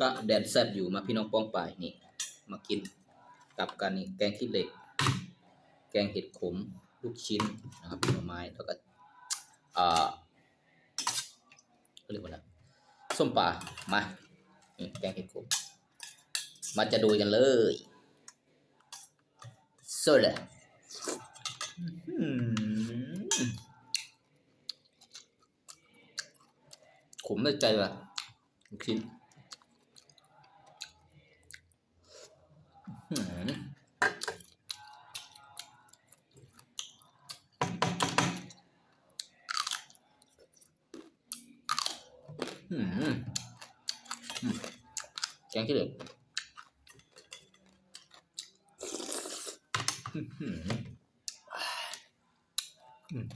ก็แดนแซดอยู่มาพี่น้องป้องไปายนี่ มากินกับกันนี่แกงขี้เหล็ก แกงเห็ดขมลูกชิ้นนะครับผลไม้แล้วก็อ่าเขาเรียกว่าอะไรส้มปลามาแกงเห็ดขมมาจะดูกันเลยโซเลยอื้อหือขมในใจว่ะลูกชิ้นอื้อหือ อืมอืม แกงขี้เหล็กอื้อหืออืม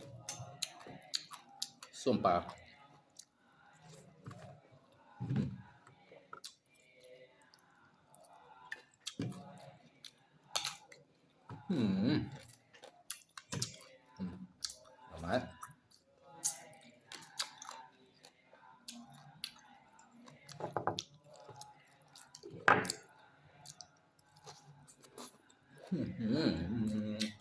ส้มปลาอืม Mm-hmm. mm-hmm.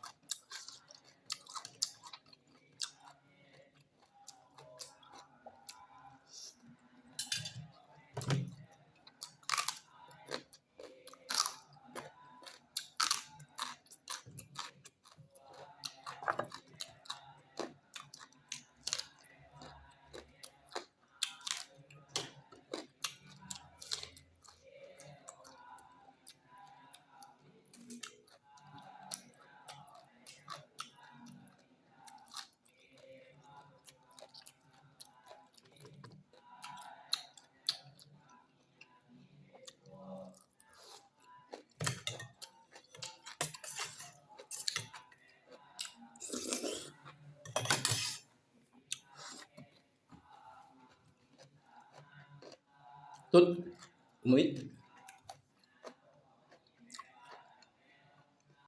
ตุ๊ดมุ้ย